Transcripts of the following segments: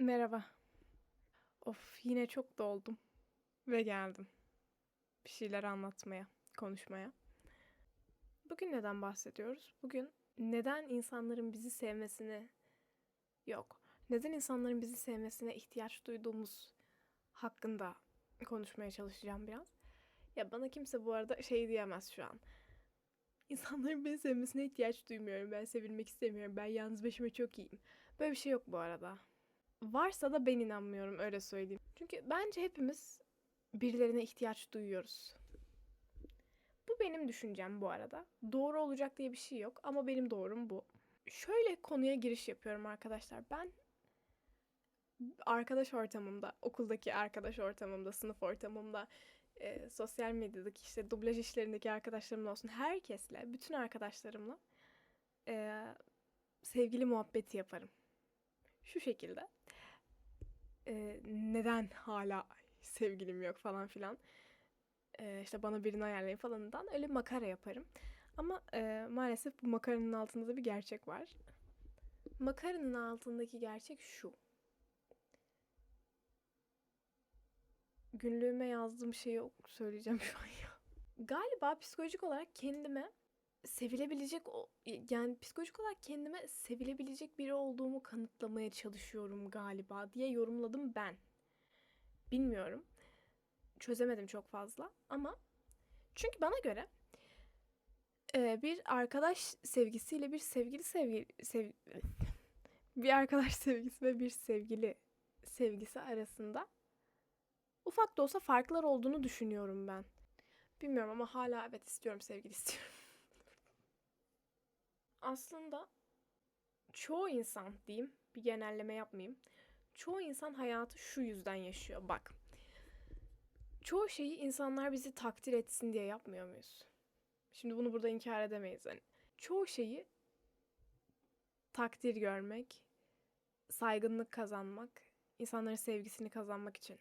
Merhaba. Of yine çok doldum ve geldim. Bir şeyler anlatmaya, konuşmaya. Bugün neden bahsediyoruz? Bugün neden insanların bizi sevmesini yok. Neden insanların bizi sevmesine ihtiyaç duyduğumuz hakkında konuşmaya çalışacağım biraz. Ya bana kimse bu arada şey diyemez şu an. İnsanların beni sevmesine ihtiyaç duymuyorum. Ben sevilmek istemiyorum. Ben yalnız başıma çok iyiyim. Böyle bir şey yok bu arada. Varsa da ben inanmıyorum öyle söyleyeyim. Çünkü bence hepimiz birilerine ihtiyaç duyuyoruz. Bu benim düşüncem bu arada. Doğru olacak diye bir şey yok ama benim doğrum bu. Şöyle konuya giriş yapıyorum arkadaşlar. Ben arkadaş ortamımda, okuldaki arkadaş ortamımda, sınıf ortamımda, e, sosyal medyadaki işte dublaj işlerindeki arkadaşlarımla olsun herkesle, bütün arkadaşlarımla e, sevgili muhabbeti yaparım. Şu şekilde. E, neden hala sevgilim yok falan filan. E, işte bana birini ayarlayın falanından öyle makara yaparım. Ama e, maalesef bu makaranın altında da bir gerçek var. Makaranın altındaki gerçek şu. Günlüğüme yazdığım şeyi söyleyeceğim şu an ya. Galiba psikolojik olarak kendime sevilebilecek o yani psikolojik olarak kendime sevilebilecek biri olduğumu kanıtlamaya çalışıyorum galiba diye yorumladım ben. Bilmiyorum. Çözemedim çok fazla ama çünkü bana göre e, bir arkadaş sevgisiyle bir sevgili sevgili sev, bir arkadaş sevgisi ve bir sevgili sevgisi arasında ufak da olsa farklar olduğunu düşünüyorum ben. Bilmiyorum ama hala evet istiyorum sevgili istiyorum. Aslında çoğu insan diyeyim, bir genelleme yapmayayım. Çoğu insan hayatı şu yüzden yaşıyor. Bak. Çoğu şeyi insanlar bizi takdir etsin diye yapmıyor muyuz? Şimdi bunu burada inkar edemeyiz. Hani çoğu şeyi takdir görmek, saygınlık kazanmak, insanların sevgisini kazanmak için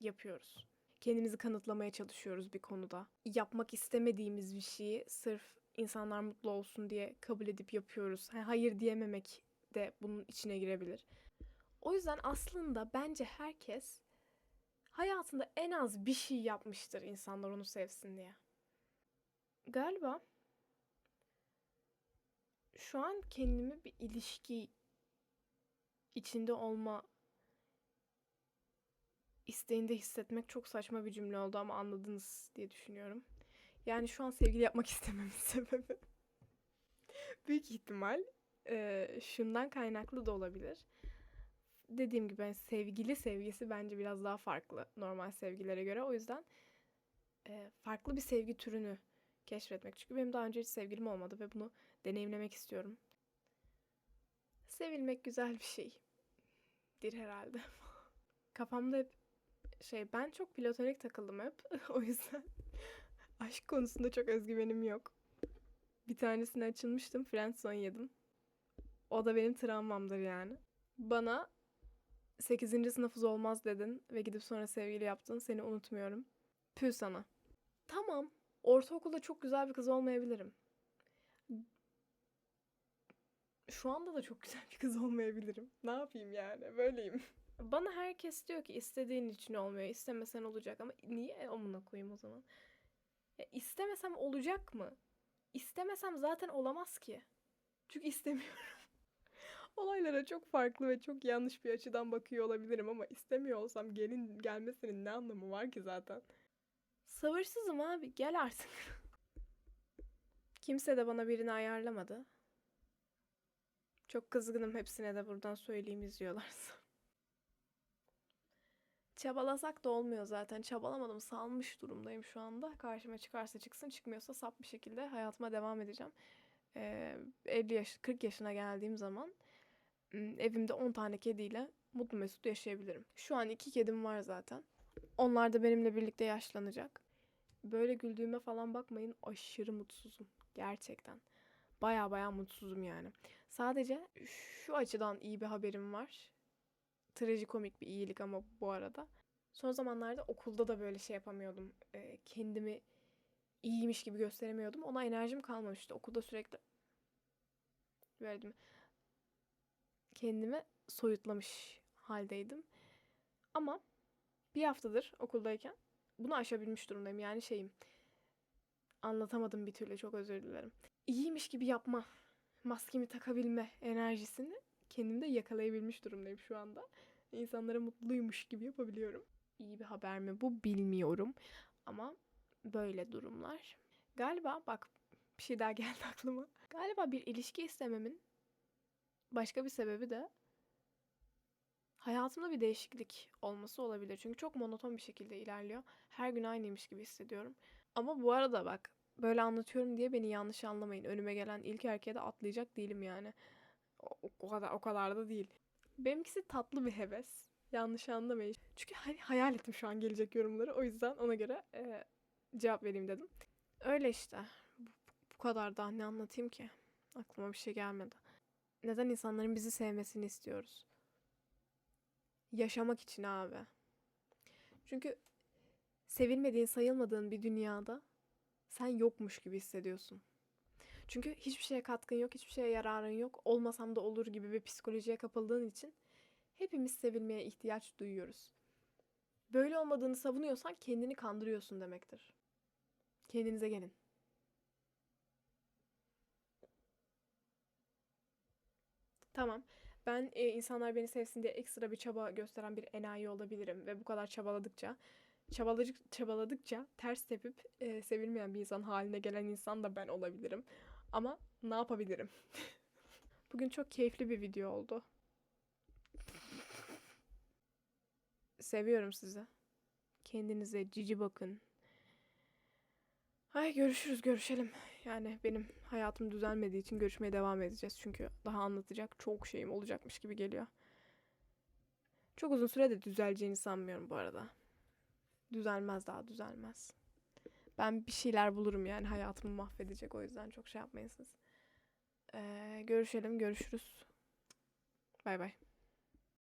yapıyoruz. Kendimizi kanıtlamaya çalışıyoruz bir konuda. Yapmak istemediğimiz bir şeyi sırf insanlar mutlu olsun diye kabul edip yapıyoruz. hayır diyememek de bunun içine girebilir. O yüzden aslında bence herkes hayatında en az bir şey yapmıştır insanlar onu sevsin diye. Galiba şu an kendimi bir ilişki içinde olma isteğinde hissetmek çok saçma bir cümle oldu ama anladınız diye düşünüyorum. Yani şu an sevgili yapmak istememin sebebi büyük ihtimal e, şundan kaynaklı da olabilir. Dediğim gibi yani sevgili sevgisi bence biraz daha farklı normal sevgilere göre. O yüzden e, farklı bir sevgi türünü keşfetmek. Çünkü benim daha önce hiç sevgilim olmadı ve bunu deneyimlemek istiyorum. Sevilmek güzel bir şey. Dir herhalde. Kafamda hep şey ben çok platonik takıldım hep. o yüzden aşk konusunda çok özgüvenim yok. Bir tanesine açılmıştım. Friendzone yedim. O da benim travmamdır yani. Bana 8. sınıfız olmaz dedin ve gidip sonra sevgili yaptın. Seni unutmuyorum. Pü sana. Tamam. Ortaokulda çok güzel bir kız olmayabilirim. Şu anda da çok güzel bir kız olmayabilirim. Ne yapayım yani? Böyleyim. Bana herkes diyor ki istediğin için olmuyor. istemesen olacak ama niye amına koyayım o zaman? Ya istemesem olacak mı? İstemesem zaten olamaz ki. Çünkü istemiyorum. Olaylara çok farklı ve çok yanlış bir açıdan bakıyor olabilirim ama istemiyor olsam gelin gelmesinin ne anlamı var ki zaten? Sabırsızım abi gel artık. Kimse de bana birini ayarlamadı. Çok kızgınım hepsine de buradan söyleyeyim izliyorlarsa. Çabalasak da olmuyor zaten. Çabalamadım. Salmış durumdayım şu anda. Karşıma çıkarsa çıksın, çıkmıyorsa sap bir şekilde hayatıma devam edeceğim. Ee, 50 yaş, 40 yaşına geldiğim zaman evimde 10 tane kediyle mutlu mesut yaşayabilirim. Şu an iki kedim var zaten. Onlar da benimle birlikte yaşlanacak. Böyle güldüğüme falan bakmayın. Aşırı mutsuzum. Gerçekten. Baya baya mutsuzum yani. Sadece şu açıdan iyi bir haberim var trajikomik bir iyilik ama bu arada. Son zamanlarda okulda da böyle şey yapamıyordum. E, kendimi iyiymiş gibi gösteremiyordum. Ona enerjim kalmamıştı. Okulda sürekli verdim. Kendimi soyutlamış haldeydim. Ama bir haftadır okuldayken bunu aşabilmiş durumdayım. Yani şeyim anlatamadım bir türlü çok özür dilerim. İyiymiş gibi yapma, maskemi takabilme enerjisini kendimde yakalayabilmiş durumdayım şu anda. İnsanlara mutluymuş gibi yapabiliyorum. İyi bir haber mi bu bilmiyorum. Ama böyle durumlar. Galiba bak bir şey daha geldi aklıma. Galiba bir ilişki istememin başka bir sebebi de hayatımda bir değişiklik olması olabilir. Çünkü çok monoton bir şekilde ilerliyor. Her gün aynıymış gibi hissediyorum. Ama bu arada bak böyle anlatıyorum diye beni yanlış anlamayın. Önüme gelen ilk erkeğe de atlayacak değilim yani. O, kadar o kadar da değil. Benimkisi tatlı bir heves. Yanlış anlamayın. Çünkü hani hayal ettim şu an gelecek yorumları. O yüzden ona göre e, cevap vereyim dedim. Öyle işte. Bu, bu kadar daha ne anlatayım ki? Aklıma bir şey gelmedi. Neden insanların bizi sevmesini istiyoruz? Yaşamak için abi. Çünkü sevilmediğin, sayılmadığın bir dünyada sen yokmuş gibi hissediyorsun. Çünkü hiçbir şeye katkın yok, hiçbir şeye yararın yok. Olmasam da olur gibi bir psikolojiye kapıldığın için hepimiz sevilmeye ihtiyaç duyuyoruz. Böyle olmadığını savunuyorsan kendini kandırıyorsun demektir. Kendinize gelin. Tamam. Ben e, insanlar beni sevsin diye ekstra bir çaba gösteren bir enayi olabilirim ve bu kadar çabaladıkça çabaladık, çabaladıkça ters tepip e, sevilmeyen bir insan haline gelen insan da ben olabilirim. Ama ne yapabilirim? Bugün çok keyifli bir video oldu. Seviyorum sizi. Kendinize cici bakın. Ay görüşürüz görüşelim. Yani benim hayatım düzelmediği için görüşmeye devam edeceğiz. Çünkü daha anlatacak çok şeyim olacakmış gibi geliyor. Çok uzun sürede düzeleceğini sanmıyorum bu arada. Düzelmez daha düzelmez. Ben bir şeyler bulurum yani hayatımı mahvedecek o yüzden çok şey yapmayın siz. Ee, görüşelim görüşürüz. Bay bay.